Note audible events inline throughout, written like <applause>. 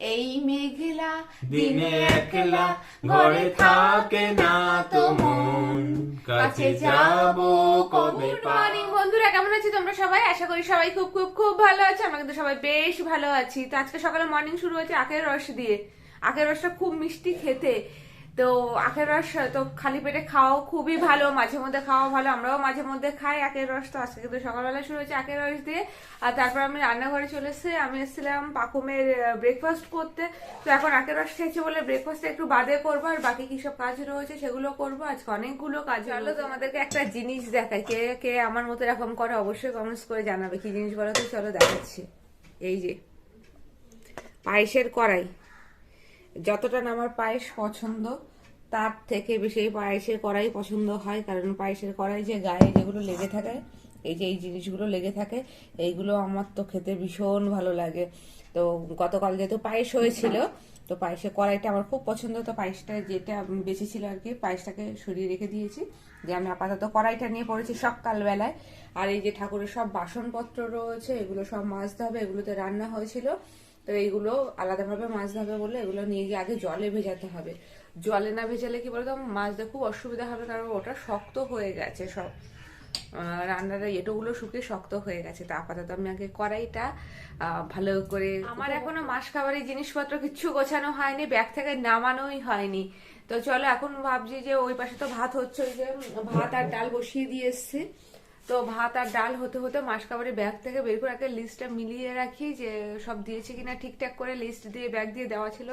এই মেঘলা দিনে একলা ঘরে থাকে না তো মন। কাছে যাব কবে পারি? মর্নিং বন্ধুরা কেমন আছি তোমরা সবাই? আশা করি সবাই খুব খুব খুব ভালো আছো। আমরা কিন্তু সবাই বেশ ভালো আছি। তো আজকে সকালে মর্নিং শুরু হয়েছে আখের রস দিয়ে। আখের রসটা খুব মিষ্টি খেতে। তো আখের রস, তো খালি পেটে খাওয়াও খুবই ভালো, মাঝে মধ্যে খাওয়া ভালো, আমরাও মাঝে মধ্যে খাই আখের রস। তো আজকে কিন্তু সকালবেলা শুরু হয়েছে আখের রস দিয়ে। আর তারপর আমি রান্নাঘরে চলে এসেছি, আমি এসেছিলাম পাকুমের ব্রেকফাস্ট করতে। তো এখন আখের রস খেয়েছি বলে ব্রেকফাস্ট একটু বাদে করব, আর বাকি কি সব কাজ রয়েছে সেগুলো করব। আজকে অনেকগুলো কাজ চলো তোমাদেরকে একটা জিনিস দেখাই, কে কে আমার মতো এরকম করে অবশ্যই কমেন্টস করে জানাবে। কি জিনিস বলো তো? চলো দেখাচ্ছি। এই যে, পায়েসের কড়াই। যতটা আমার পায়েস পছন্দ, তার থেকে বেশি পায়েসের কড়াই পছন্দ হয়। কারণ পায়েসের কড়াই যে গায়ে যেগুলো লেগে থাকে, এই যে এই জিনিসগুলো লেগে থাকে, এইগুলো আমার তো খেতে ভীষণ ভালো লাগে। তো গতকাল যেহেতু পায়েস হয়েছিল, তো পায়েসের কড়াইটা আমার খুব পছন্দ। তো পায়েসটা যেটা বেঁচেছিল আর কি, পায়েসটাকে সরিয়ে রেখে দিয়েছি। যে আমি আপাতত কড়াইটা নিয়ে পড়েছি সকালবেলায়। আর এই যে ঠাকুরের সব বাসনপত্র রয়েছে, এগুলো সব মাজতে হবে, এগুলোতে রান্না হয়েছিল। তো এইগুলো আলাদাভাবে মাছ হবে বলে এগুলো নিয়ে গিয়ে আগে জলে ভেজাতে হবে। জলে না ভেজালে কি বলতো মাজতে খুব অসুবিধা হবে কারণ ওটা শক্ত হয়ে গেছে সব। আহ, রান্নার এটোগুলো শুকিয়ে শক্ত হয়ে গেছে। তা আপাতত আমি আগে কড়াইটা আহ, ভালো করে আমার এখনও মাস খাবারের জিনিসপত্র কিচ্ছু গোছানো হয়নি ব্যাগ থেকে নামানোই হয়নি। তো চলো এখন ভাবছি যে ওই পাশে তো ভাত হচ্ছে ওই যে ভাত আর ডাল বসিয়ে দিয়ে এসছি। তো ভাত আর ডাল হতে হতে মাস খাবারের ব্যাগ থেকে বের করে একটা লিস্টটা মিলিয়ে রাখি যে সব দিয়েছে কিনা ঠিকঠাক করে লিস্ট দিয়ে ব্যাগ দিয়ে দেওয়া ছিল।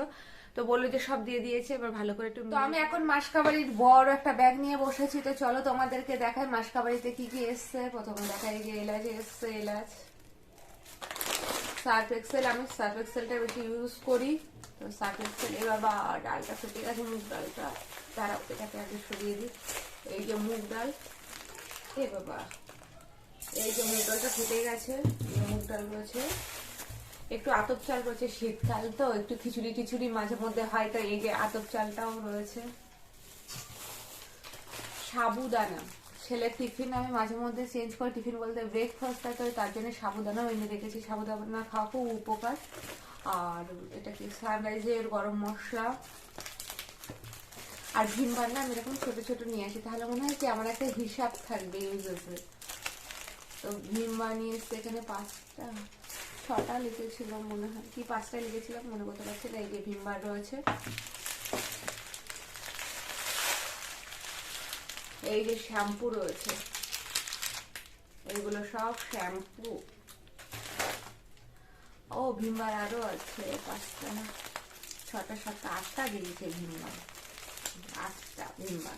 তো বলল যে সব দিয়ে দিয়েছে এবার ভালো করে একটু তো আমি এখন মাস খাবারির বড় একটা ব্যাগ নিয়ে বসেছি তো চলো তোমাদেরকে দেখাই মাস খাবারিতে কি কি এসছে। প্রথমে দেখাই যে এলাচ এসছে এলাচ। সার্ফ এক্সেল আমি সার্ফ এক্সেলটা বেশি ইউজ করি। তো সার্ফ এক্সেল এবার বা ডালটা ফুটে গেছে মুগ ডালটা। তারা এটাকে আগে সরিয়ে দিই। এই যে মুগ ডাল। এ বাবা। এই যে মুগ ডালটা গেছে মুগ ডাল রয়েছে। একটু আতপ চাল রয়েছে শীতকাল তো, একটু খিচুড়ি টিচুড়ি মাঝে মধ্যে হয় তো এই যে আতপ চালটাও রয়েছে। সাবুদানা। ছেলের টিফিন, আমি মাঝে মধ্যে চেঞ্জ করে টিফিন বলতে ব্রেকফাস্টটা তো তার জন্য সাবুদানাও এনে রেখেছি। সাবুদানা খাওয়া খুব উপকার। আর এটা কি সানরাইজের গরম মশলা। আর ভিম বান্না আমি এরকম ছোট ছোট নিয়ে আসি, তাহলে মনে হয় কি আমার একটা হিসাব থাকবে ইউজেসে তো ভিম বানিয়ে এসছে এখানে পাঁচটা, ছটা লিখেছিলাম মনে হয়। কি পাঁচটা লিখেছিলাম মনে করতে পারছি না, এই যে ভিম বার রয়েছে। এই যে শ্যাম্পু রয়েছে। এইগুলো সব শ্যাম্পু। ও ভিমবার আরও আছে, পাঁচটা না, ছটা, সাতটা, আটটা দিয়েছে ভিমবার আটটা ভিমবার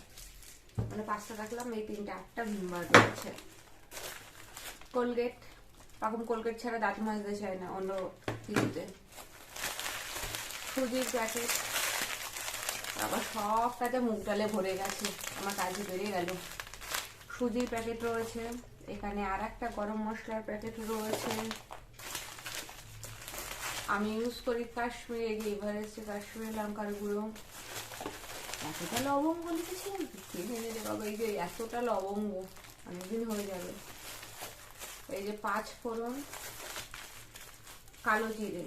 মানে পাঁচটা রাখলাম, এই তিনটে আটটা ভিমবার রয়েছে কোলগেট তখন কোলগেট ছাড়া দাঁত মাজতে চায় না, অন্য কিছুতে। সুজির প্যাকেট আবার সবটাতে মুগ ডালে ভরে গেছে, আমার কাজে বেরিয়ে গেল। সুজির প্যাকেট রয়েছে, এখানে আর একটা গরম মশলার প্যাকেট রয়েছে। আমি ইউজ করি কাশ্মীরি এভারেস্টে কাশ্মীরি, লঙ্কার গুঁড়ো। এতটা লবঙ্গ লিখেছিলাম এনে দে বাবা, এই যে এতটা লবঙ্গ, অনেকদিন হয়ে যাবে। এই যে পাঁচ ফোড়ন, কালো জিরে।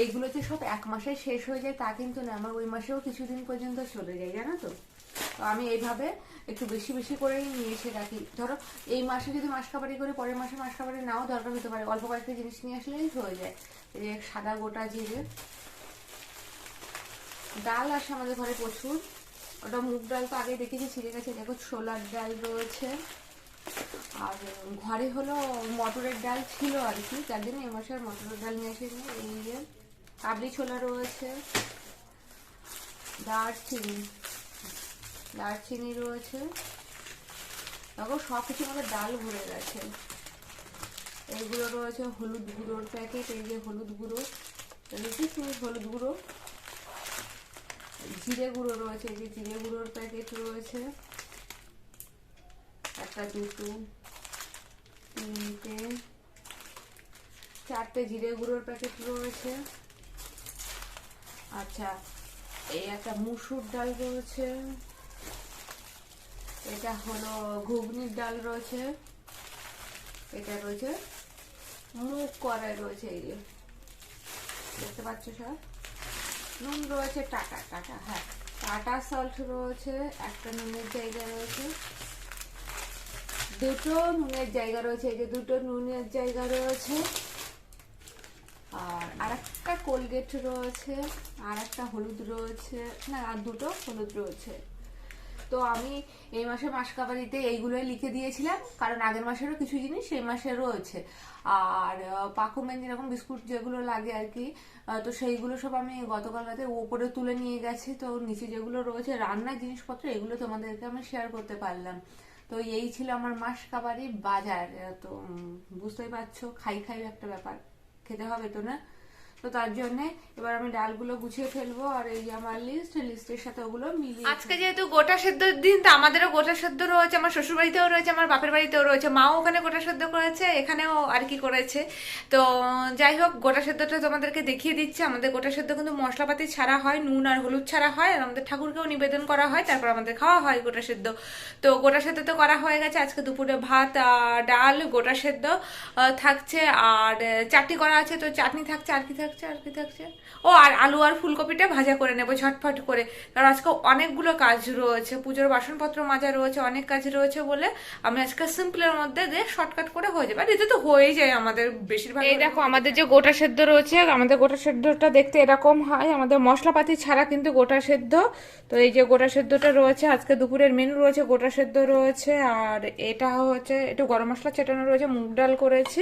এইগুলো যে সব এক মাসে শেষ হয়ে যায়, তা কিন্তু না, আমার ওই মাসেও কিছুদিন পর্যন্ত চলে যায়, জানো তো? তো আমি এইভাবে একটু বেশি বেশি করেই নিয়ে এসে রাখি। ধরো, এই মাসে যদি মাস খাবারি করে, পরের মাসে মাস খাবারি নাও দরকার হতে পারে। অল্প কয়েকটা জিনিস নিয়ে আসলেই হয়ে যায়। এই সাদা গোটা জিরে ডাল আসে আমাদের ঘরে প্রচুর। ওটা মুগ ডাল তো আগে দেখেছি, ছিঁড়ে গেছে। দেখো, ছোলার ডাল রয়েছে। আর ঘরে হলো মটরের ডাল ছিল আর কি। যার জন্য আর মটরের ডাল নিয়ে এসেছি এই যে, কাবলি ছোলা রয়েছে। দারচিনি দারচিনি রয়েছে। দেখো, সব কিছু আমাদের ডাল ভরে গেছে। এইগুলো রয়েছে হলুদ গুঁড়োর প্যাকেট, এই যে হলুদ গুঁড়ো। হলুদ গুঁড়ো। জিরে গুঁড়ো রয়েছে যে জিরে গুঁড়োর প্যাকেট রয়েছে। একটা, দুটো তিনটে চারটে জিরে গুঁড়োর প্যাকেট রয়েছে। আচ্ছা এই একটা মুসুর ডাল রয়েছে। এটা হলো ঘুগনির ডাল রয়েছে। এটা রয়েছে, মুগ কড়াই রয়েছে, এই যে। দেখতে পাচ্ছ সব? নুন রয়েছে, টাটা টাটা হ্যাঁ। টাটা সল্ট রয়েছে, একটা নুনের জায়গা রয়েছে। দুটো নুনের জায়গা রয়েছে, এই যে দুটো নুনের জায়গা রয়েছে। আর একটা কোলগেট রয়েছে আর একটা হলুদ রয়েছে, না, আর দুটো হলুদ রয়েছে। তো আমি এই মাসে মাসকাবারিতে এইগুলোই লিখে দিয়েছিলাম, কারণ আগের মাসেরও কিছু জিনিস সেই মাসে রয়েছে। আর পাকুমেন যেরকম বিস্কুট যেগুলো লাগে আর কি তো সেইগুলো সব আমি গতকাল রাতে ওপরে তুলে নিয়ে গেছি, তো নিচে যেগুলো রয়েছে, রান্নার জিনিসপত্র, এগুলো তোমাদেরকে আমি শেয়ার করতে পারলাম। তো এই ছিল আমার মাস কাবারি বাজার তো বুঝতেই পারছ, খাই খাই একটা ব্যাপার, খেতে হবে তো না? তো তার জন্য এবার আমি ডালগুলো গুছিয়ে ফেলব আর এই আমার লিস্ট লিস্টের সাথে ওগুলো মিলিয়ে আজকে যেহেতু গোটা সেদ্ধ দিন তো আমাদেরও গোটা সেদ্ধ রয়েছে আমার শ্বশুর বাড়িতেও রয়েছে আমার বাপের বাড়িতেও রয়েছে মাও ওখানে গোটা সেদ্ধ করেছে এখানেও আর কি করেছে। তো যাই হোক গোটা সেদ্ধটা তোমাদেরকে দেখিয়ে দিচ্ছি। আমাদের গোটা সেদ্ধ কিন্তু মশলাপাতি ছাড়া হয় নুন আর হলুদ ছাড়া হয় আর আমাদের ঠাকুরকেও নিবেদন করা হয় তারপর আমাদের খাওয়া হয় গোটা সেদ্ধ। তো গোটা সেদ্ধ তো করা হয়ে গেছে আজকে দুপুরে ভাত ডাল গোটা সেদ্ধ থাকছে আর চাটনি করা আছে তো চাটনি থাকছে আর কি থাকছে? আর কি থাকছে? ও, আর আলু আর ফুলকপিটা ভাজা করে নেব, ঝটফট করে। কারণ আজকে অনেকগুলো কাজ রয়েছে, পুজোর বাসনপত্র মাজা রয়েছে, অনেক কাজ রয়েছে বলে আমি আজকে সিম্পলের মধ্যে দিয়ে শর্টকাট করে হয়ে যাবে। আর এতে তো হয়েই যায় আমাদের বেশিরভাগ এই দেখো, আমাদের যে গোটা সেদ্ধ রয়েছে, আমাদের গোটা সেদ্ধটা দেখতে এরকম হয়। আমাদের মশলাপাতি ছাড়া কিন্তু গোটা সেদ্ধ। তো এই যে গোটা সেদ্ধটা রয়েছে, আজকে দুপুরের মেনু রয়েছে গোটা সেদ্ধ রয়েছে, আর এটা হচ্ছে একটু গরম মশলা চেটানো রয়েছে, মুগ ডাল করেছি।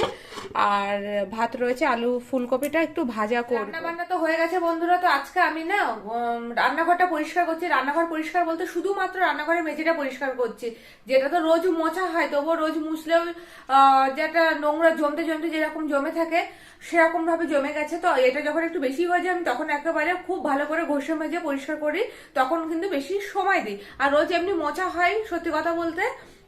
আর ভাত রয়েছে, আলু, ফুলকপিটা একটু ভাজা করব। রান্না বান্না তো হয়ে গেছে বন্ধুরা, তো আজকে আমি না রান্নাঘরটা পরিষ্কার করছি। রান্নাঘর পরিষ্কার বলতে শুধুমাত্র রান্নাঘরের মেঝেটা পরিষ্কার করছি। যেটা তো রোজ মোছা হয়, তবুও রোজ মুছলেও যেটা নোংরা জমতে জমতে যেরকম জমে থাকে সেরকম ভাবে জমে গেছে। তো এটা যখন একটু বেশি হয়ে যায়, আমি তখন একেবারে খুব ভালো করে ঘষে মেজে পরিষ্কার করি, তখন কিন্তু বেশি সময় দিই। আর রোজ এমনি মোছা হয়, সত্যি কথা বলতে।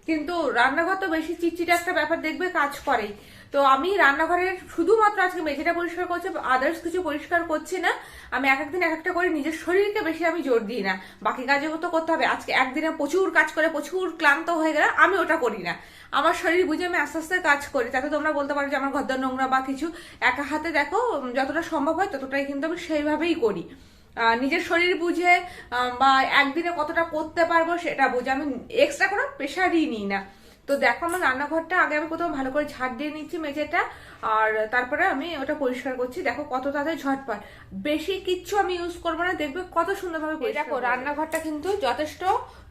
কিন্তু রান্নাঘর তো বেশি চিটচিটে একটা ব্যাপার, দেখবে কাজ করেই। তো আমি রান্নাঘরের শুধুমাত্র আজকে মেঝেটা পরিষ্কার করছি আদার্স কিছু পরিষ্কার করছি না। আমি এক একদিন এক একটা করে নিজের শরীরকে বেশি আমি জোর দিই না। বাকি কাজও তো করতে হবে। আজকে একদিনে প্রচুর কাজ করে, প্রচুর ক্লান্ত হয়ে গেলে আমি ওটা করি না। আমার শরীর বুঝে আমি আস্তে আস্তে কাজ করি। তাতে তোমরা বলতে পারো যে আমার ঘরদার নোংরা বা কিছু একা হাতে দেখো যতটা সম্ভব হয় ততটাই কিন্তু আমি সেইভাবেই করি। নিজের শরীর বুঝে বা একদিনে কতটা করতে পারব সেটা বুঝে আমি এক্সট্রা কোনো প্রেশারই নিই না। তো দেখো আমার রান্নাঘরটা আগে আমি কোথাও ভালো করে ঝাড় দিয়ে নিচ্ছি মেঝেটা আর তারপরে আমি ওটা পরিষ্কার করছি। দেখো কত তাদের ঝটপট। বেশি কিচ্ছু আমি ইউজ করব না দেখবে কত সুন্দরভাবে দেখো রান্নাঘরটা কিন্তু যথেষ্ট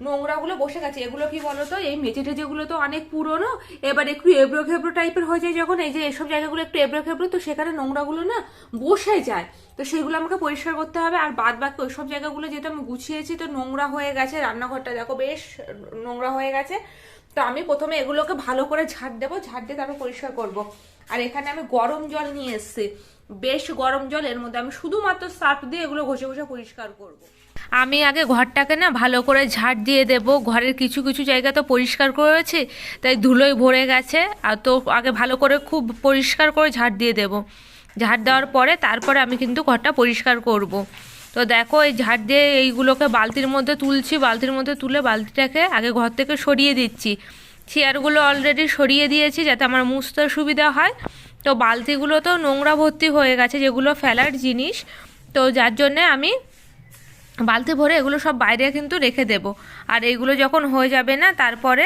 নোংরাগুলো বসে গেছে। এগুলো কি বলতো এই মেঝে টেজেগুলো তো অনেক পুরনো এবার একটু এবড়ো খেবড়ো টাইপের হয়ে যায় যখন এই যে এসব জায়গাগুলো একটু এবড়ো খেবড়ো তো সেখানে নোংরাগুলো না বসে যায়। তো সেগুলো আমাকে পরিষ্কার করতে হবে আর বাদ বাকি ওইসব জায়গাগুলো যেহেতু আমি গুছিয়েছি তো নোংরা হয়ে গেছে রান্নাঘরটা। দেখো বেশ নোংরা হয়ে গেছে। তো আমি প্রথমে এগুলোকে ভালো করে ঝাড় দেবো, ঝাড় দিয়ে তারপর পরিষ্কার করব। আর এখানে আমি গরম জল নিয়ে এসেছি। বেশ গরম জল, এর মধ্যে আমি শুধুমাত্র সার্ফ দিয়ে এগুলো ঘষে ঘষে পরিষ্কার করব। আমি আগে ঘরটাকে না ভালো করে ঝাড় দিয়ে দেব। ঘরের কিছু কিছু জায়গা তো পরিষ্কার করেছি, তাই ধুলোয় ভরে গেছে। আর তো আগে ভালো করে খুব পরিষ্কার করে ঝাড় দিয়ে দেব। ঝাড় দেওয়ার পরে তারপরে আমি কিন্তু ঘরটা পরিষ্কার করব। তো দেখো এই ঝাড় দিয়ে এইগুলোকে বালতির মধ্যে তুলছি, বালতির মধ্যে তুলে বালতিটাকে আগে ঘর থেকে সরিয়ে দিচ্ছি। চেয়ারগুলো অলরেডি সরিয়ে দিয়েছি যাতে আমার মুছতে সুবিধা হয়। তো বালতিগুলো তো নোংরা ভর্তি হয়ে গেছে, যেগুলো ফেলার জিনিস। তো যার জন্যে আমি বালতি ভরে এগুলো সব বাইরে কিন্তু রেখে দেব। আর এগুলো যখন হয়ে যাবে না, তারপরে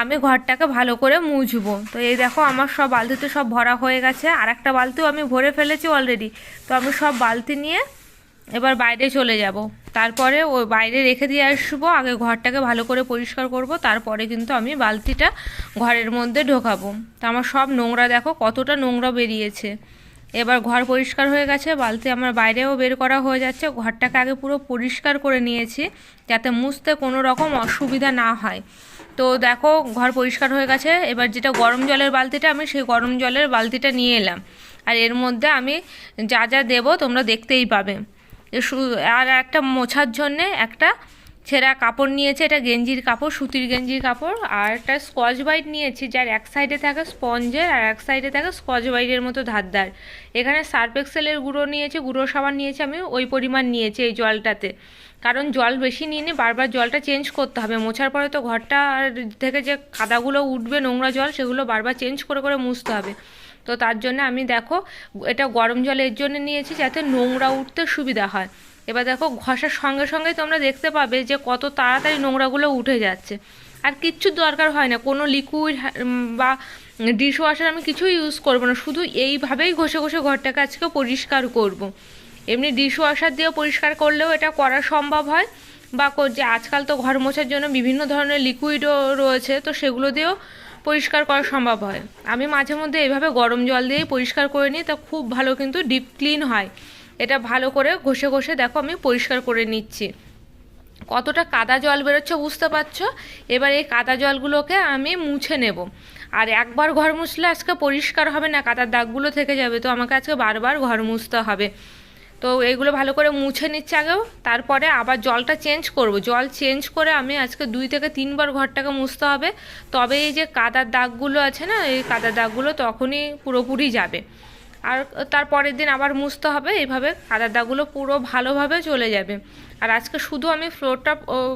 আমি ঘরটাকে ভালো করে মুছবো। তো এই দেখো আমার সব বালতিতে সব ভরা হয়ে গেছে। আর একটা বালতিও আমি ভরে ফেলেছি অলরেডি তো আমি সব বালতি নিয়ে এবার বাইরে চলে যাব। তারপরে ও বাইরে রেখে দিয়ে আসব, আগে ঘরটাকে ভালো করে পরিষ্কার করব, তারপরে কিন্তু আমি বালতিটা ঘরের মধ্যে ঢোকাবো। তা আমার সব নোংরা দেখো, কতটা নোংরা বেরিয়েছে। এবার ঘর পরিষ্কার হয়ে গেছে, বালতি আমার বাইরেও বের করা হয়ে যাচ্ছে, ঘরটাকে আগে পুরো পরিষ্কার করে নিয়েছি, যাতে মুছতে কোনো রকম অসুবিধা না হয়। তো দেখো, ঘর পরিষ্কার হয়ে গেছে, এবার যেটা গরম জলের বালতিটা, আমি সেই গরম জলের বালতিটা নিয়ে এলাম। আর এর মধ্যে আমি যা যা দেবো তোমরা দেখতেই পাবে। আর একটা মোছার জন্যে একটা ছেঁড়া কাপড় নিয়েছে, এটা গেঞ্জির কাপড়, সুতির গেঞ্জির কাপড়, আর একটা স্কচ বাইট নিয়েছি, যার এক সাইডে থাকে স্পঞ্জের আর এক সাইডে থাকে স্কচ বাইটের মতো ধারদার। এখানে সার্ফ এক্সেলের গুঁড়ো নিয়েছি, গুঁড়ো সাবান নিয়েছি, আমি ওই পরিমাণ নিয়েছি এই জলটাতে। কারণ জল বেশি নিয়ে বারবার জলটা চেঞ্জ করতে হবে। মোছার পরে তো ঘরটা থেকে যে কাদাগুলো উঠবে নোংরা জল, সেগুলো বারবার চেঞ্জ করে করে মুছতে হবে। তো তার জন্য আমি দেখো, এটা গরম জল এর জন্য নিয়েছি যাতে নোংরা উঠতে সুবিধা হয়। এবার দেখো, ঘষার সঙ্গে সঙ্গে তোমরা দেখতে পাবে যে কত তাড়াতাড়ি নোংরাগুলো উঠে যাচ্ছে। আর কিচ্ছু দরকার হয় না, কোনো লিকুইড বা ডিশ ওয়াশার আমি কিছুই ইউজ করব না। শুধু এইভাবেই ঘষে ঘষে ঘরটাকে আজকে পরিষ্কার করব। এমনি ডিশ ওয়াশার দিয়েও পরিষ্কার করলেও এটা করা সম্ভব হয়। বা যে আজকাল তো ঘর মোছার জন্য বিভিন্ন ধরনের লিকুইডও রয়েছে, তো সেগুলো দিয়েও পরিষ্কার করা সম্ভব হয়। আমি মাঝে মধ্যে এভাবে গরম জল দিয়েই পরিষ্কার করে নিই, তা খুব ভালো কিন্তু ডিপ ক্লিন হয়। এটা ভালো করে ঘষে ঘষে দেখো আমি পরিষ্কার করে নিচ্ছি। কতটা কাদা জল বেরোচ্ছে বুঝতে পারছ? এবার এই কাদা জলগুলোকে আমি মুছে নেব। আর একবার ঘর মুছলে আজকে পরিষ্কার হবে না, কাদার দাগগুলো থেকে যাবে। তো আমাকে আজকে বারবার ঘর মুছতে হবে। তো এইগুলো ভালো করে মুছে নিচ্ছে আগেও। তারপরে আবার জলটা চেঞ্জ করব। জল চেঞ্জ করে আমি আজকে দুই থেকে তিনবার ঘরটাকে মুছতে হবে। তবে এই যে কাদার দাগগুলো আছে না, এই কাদার দাগগুলো তখনই পুরোপুরি যাবে। আর তার পরের দিন আবার মুছতে হবে এইভাবে কাদার দাগগুলো পুরো ভালোভাবে চলে যাবে। আর আজকে শুধু আমি ফ্লোরটা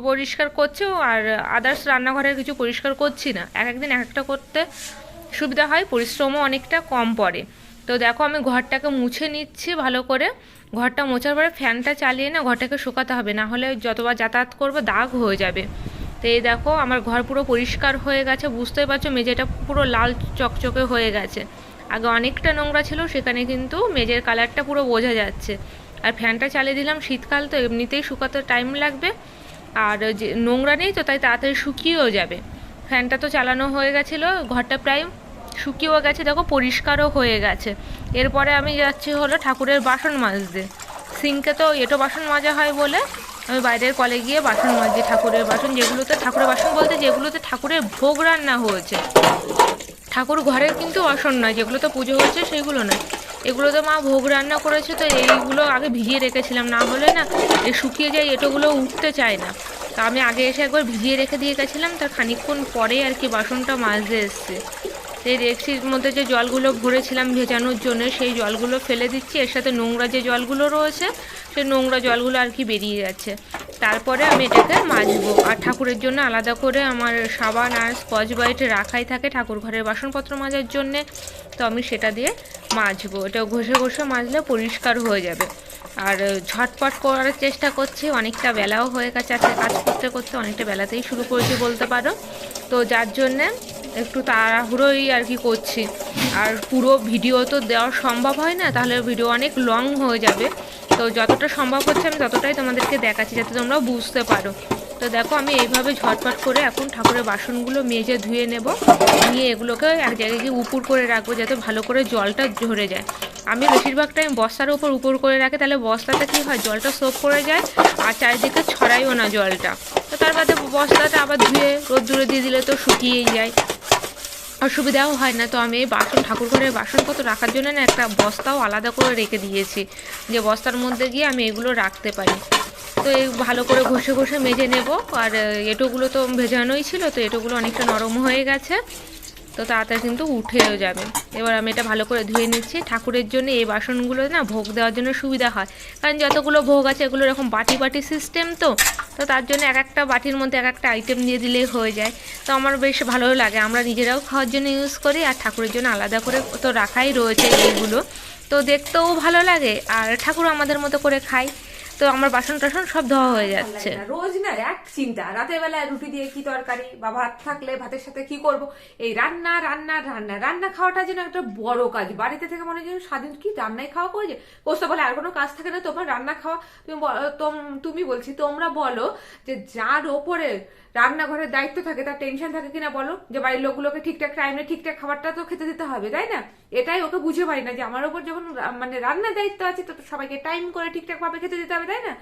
পরিষ্কার করছি আর আদার্স রান্নাঘরের কিছু পরিষ্কার করছি না। এক একদিন এক একটা করতে সুবিধা হয়, পরিশ্রমও অনেকটা কম পড়ে। তো দেখো আমি ঘরটাকে মুছে নিচ্ছি ভালো করে। ঘরটা মোছার পরে ফ্যানটা চালিয়ে না ঘরটাকে শুকাতে হবে, না হলে যতবার যাতায়াত করব দাগ হয়ে যাবে। তো এই দেখো আমার ঘর পুরো পরিষ্কার হয়ে গেছে, বুঝতেই পারছ মেঝেটা পুরো লাল চকচকে হয়ে গেছে। আগে অনেকটা নোংরা ছিল, সেখানে কিন্তু মেঝের কালারটা পুরো বোঝা যাচ্ছে। আর ফ্যানটা চালিয়ে দিলাম, শীতকাল তো এমনিতেই শুকাতে টাইম লাগবে। আর যে নোংরা নেই তো তাই তাড়াতাড়ি শুকিয়েও যাবে। ফ্যানটা তো চালানো হয়ে গেছিল, ঘরটা প্রায় শুকিয়েও গেছে, দেখো পরিষ্কারও হয়ে গেছে। এরপরে আমি যাচ্ছি হলো ঠাকুরের বাসন মাজতে। সিঙ্কে তো এটো বাসন মাজা হয় বলে আমি বাইরের কলে গিয়ে বাসন মাজি ঠাকুরের বাসন, যেগুলোতে ঠাকুরের বাসন বলতে যেগুলোতে ঠাকুরের ভোগ রান্না হয়েছে। ঠাকুর ঘরের কিন্তু বাসন নয় যেগুলো তো পুজো হয়েছে সেগুলো নয়। এগুলো তো মা ভোগ রান্না করেছে তো এইগুলো আগে ভিজিয়ে রেখেছিলাম, না হলে না এ শুকিয়ে যায় এটোগুলো উঠতে চায় না। তা আমি আগে এসে একবার ভিজিয়ে রেখে দিয়ে গেছিলাম, তার খানিকক্ষণ পরে আর কি বাসনটা মাজতে এসছে। সেই রেক্সির মধ্যে যে জলগুলো ভরেছিলাম ভেজানোর জন্য, সেই জলগুলো ফেলে দিচ্ছি। এর সাথে নোংরা যে জলগুলো রয়েছে, সেই নোংরা জলগুলো আর কি বেরিয়ে যাচ্ছে। তারপরে আমি এটাকে মাজবো। আর ঠাকুরের জন্য আলাদা করে আমার সাবান আর স্কচ বাইট রাখাই থাকে ঠাকুর ঘরের বাসনপত্র মাজার জন্যে। তো আমি সেটা দিয়ে মাজবো। এটা ঘষে ঘষে মাজলে পরিষ্কার হয়ে যাবে। আর ঝটপট করার চেষ্টা করছি। অনেকটা বেলাও হয়ে গেছে আজকে কাজ করতে করতে। অনেকটা বেলাতেই শুরু করেছি বলতে পারো। তো যার জন্যে একটু তাড়াহুড়োই আর কি করছি। আর পুরো ভিডিও তো দেওয়া সম্ভব হয় না, তাহলে ভিডিও অনেক লং হয়ে যাবে। তো যতটা সম্ভব হচ্ছে আমি ততটাই তোমাদেরকে দেখাচ্ছি, যাতে তোমরা বুঝতে পারো। তো দেখো আমি এইভাবে ঝটপট করে এখন ঠাকুরের বাসনগুলো মেজে ধুয়ে নেব। নিয়ে এগুলোকে এক জায়গায় গিয়ে উপুর করে রাখব, যাতে ভালো করে জলটা ঝরে যায়। আমি বেশিরভাগ টাইম বস্তার উপর উপর করে রাখি, তাহলে বস্তাতে কী হয়, জলটা সোপ করে যায়, আর চারিদিকে ছড়াইও না জলটা। তো তার বাদে বস্তাটা আবার ধুয়ে রোদ্দুরে দিয়ে দিলে তো শুকিয়েই যায়। অসুবিধাও হয় না। তো আমি এই বাসন ঠাকুর ঘরের বাসনপত্র রাখার জন্য না একটা বস্তাও আলাদা করে রেখে দিয়েছি। যে বস্তার মধ্যে গিয়ে আমি এগুলো রাখতে পারি। তো এই ভালো করে ঘষে ঘষে মেজে নেব। আর এটোগুলো তো ভেজানোই ছিল, তো এটোগুলো অনেকটা নরম হয়ে গেছে। তো তাড়াতাড়ি কিন্তু উঠেও যাবে। এবার আমি এটা ভালো করে ধুয়ে নিচ্ছি। ঠাকুরের জন্য এই বাসনগুলো না ভোগ দেওয়ার জন্য সুবিধা হয়। কারণ যতগুলো ভোগ আছে এগুলো এরকম বাটি বাটি সিস্টেম তো তো তার জন্য এক একটা বাটির মধ্যে এক একটা আইটেম দিয়ে দিলেই হয়ে যায়। তো আমার বেশ ভালোও লাগে। আমরা নিজেরাও খাওয়ার জন্য ইউজ করি আর ঠাকুরের জন্য আলাদা করে তো রাখাই রয়েছে এইগুলো। তো দেখতেও ভালো লাগে। আর ঠাকুর আমাদের মতো করে খাই তো আমার বাসন টাসন সব ধোয়া হয়ে যাচ্ছে। না। রোজ না এক চিন্তা। রাতের বেলায় রুটি দিয়ে কি তরকারি বা ভাত থাকলে ভাতের সাথে কি করব? এই রান্না রান্না রান্না। রান্না খাওয়াটা যেন একটা বড় কাজ। বাড়িতে থেকে মনে হয় যেন স্বাধীন কি রান্নায় খাওয়া করে কোস্তা বলে আর কোনো কাজ থাকে না তোমার রান্না খাওয়া। তুমি বল- তোম- তুমি বলছি তোমরা বলো যে যার ওপরে রান্নাঘরের দায়িত্ব থাকে তার টেনশন থাকে কিনা বলো? যে বাড়ির লোকগুলোকে ঠিকঠাক টাইমে ঠিকঠাক খাবারটা তো খেতে দিতে হবে তাই না? এটাই ওকে বুঝে পারি না যে আমার ওপর যখন মানে রান্নার দায়িত্ব আছে তো সবাইকে টাইম করে ঠিকঠাক ভাবে খেতে দিতে হবে তাই না?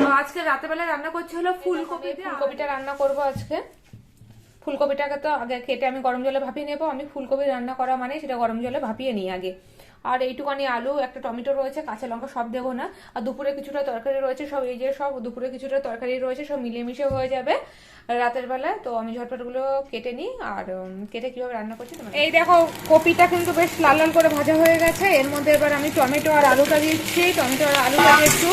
তো আজকে রাতেবেলা রান্না করছি হলো ফুলকপি ফুলকপিটা রান্না করব আজকে। ফুলকপিটাকে তো আগে কেটে আমি গরম জলে ভাপিয়ে নেব। আমি ফুলকপি রান্না করা মানে সেটা গরম জলে ভাপিয়ে নিই আগে। আর এইটুকানি আলু একটা টমেটো রয়েছে কাঁচা লঙ্কা সব দেবো না। আর দুপুরে কিছুটা তরকারি রয়েছে সব এই যে সব দুপুরে কিছুটা তরকারি রয়েছে সব মিলেমিশে হয়ে যাবে রাতের বেলায়। তো আমি ঝটপটগুলো কেটে নিই আর কেটে কীভাবে রান্না করছি তোমার এই দেখো কপিটা কিন্তু বেশ লাল লাল করে ভাজা হয়ে গেছে। এর মধ্যে এবার আমি টমেটো আর আলুটা দিচ্ছি। টমেটো আর আলুটা একটু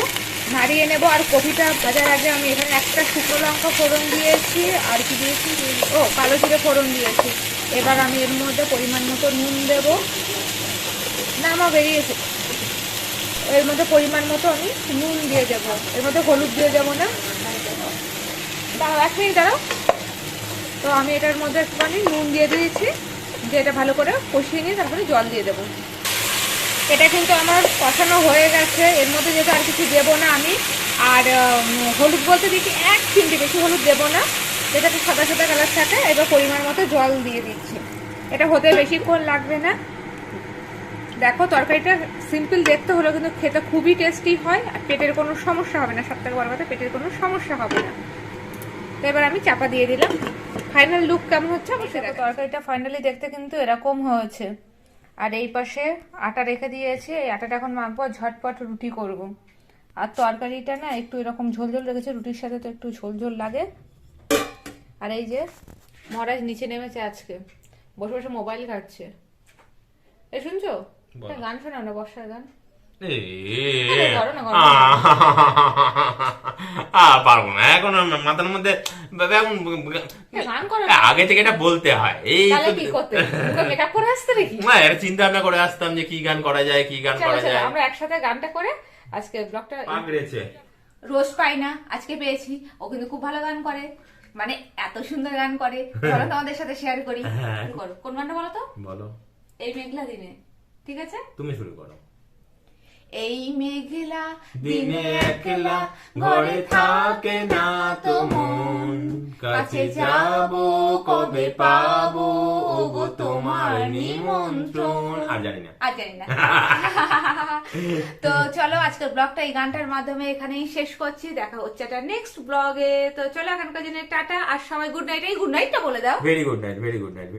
নাড়িয়ে নেব। আর কপিটা ভাজার আগে আমি এখানে একটা শুকনো লঙ্কা ফোড়ন দিয়েছি। আর কি দিয়েছি? ও কালো জিরে ফোড়ন দিয়েছি। এবার আমি এর মধ্যে পরিমাণ মতো নুন দেবো। না বেরিয়েছে। এর মধ্যে পরিমাণ মতো আমি নুন দিয়ে দেবো। এর মধ্যে হলুদ দিয়ে দেবো না। এক মিনিট দাঁড়াও। তো আমি এটার মধ্যে একটুখানি নুন দিয়ে দিয়েছি। যে এটা ভালো করে কষিয়ে নিয়ে তারপরে জল দিয়ে দেবো। এটা কিন্তু আমার কষানো হয়ে গেছে। এর মধ্যে যেহেতু আর কিছু দেবো না আমি। আর হলুদ বলতে দিচ্ছি এক চিমটি বেশি হলুদ দেবো না। যেটা একটু সাদা সাদা কালার থাকে। এবার পরিমাণ মতো জল দিয়ে দিচ্ছি। এটা হতে বেশিক্ষণ লাগবে না। দেখো তরকারিটা সিম্পল দেখতে হলেও কিন্তু খেতে খুবই টেস্টি হয় আর পেটের কোনো সমস্যা হবে না সব থেকে বড় কথা পেটের কোনো সমস্যা হবে না। তো এবার আমি চাপা দিয়ে দিলাম। ফাইনাল লুক কেমন হচ্ছে অবশ্যই তরকারিটা ফাইনালি দেখতে কিন্তু এরকম হয়েছে। আর এই পাশে আটা রেখে দিয়েছি এই আটাটা এখন মাখবো আর ঝটপট রুটি করব। আর তরকারিটা না একটু এরকম ঝোল ঝোল রেখেছে রুটির সাথে তো একটু ঝোল ঝোল লাগে। আর এই যে মহারাজ নিচে নেমেছে আজকে। বসে বসে মোবাইল ঘাটছে। এই শুনছো? গান শোনাও না বর্ষার গান। পারব না এখন মাথার মধ্যে এখন গান করো আগে থেকে এটা বলতে হয়। এই তাহলে তো- কি করতে? মেকআপ করে আসতে না এর চিন্তা ভাবনা করে আসতাম যে কি গান করা যায় কি গান করা যায়। আমরা একসাথে গানটা করে আজকে ব্লগটা পাগড়েছে। রোজ পাই না আজকে পেয়েছি। ও কিন্তু খুব ভালো গান করে। মানে এত সুন্দর গান করে। চলো তোমাদের সাথে শেয়ার করি। হ্যাঁ। কোন গানটা বলো তো? বলো। এই মেঘলা দিনে। ঠিক আছে? তুমি শুরু করো। এই মেঘলা দিনে একলা ঘরে থাকে না তো মন। কাছে যাব কবে পাবো? ওগো তোমার নিমন্ত্রণ। আর জানি না। আর জানি না। <laughs> তো চলো আজকের ব্লগটা এই গানটার মাধ্যমে এখানেই শেষ করছি। দেখা হচ্ছে একটা নেক্সট ব্লগে তো চলো এখানকার জন্য টাটা আর সবাই গুড নাইট এই গুড নাইটটা বলে দাও। Very good night very good night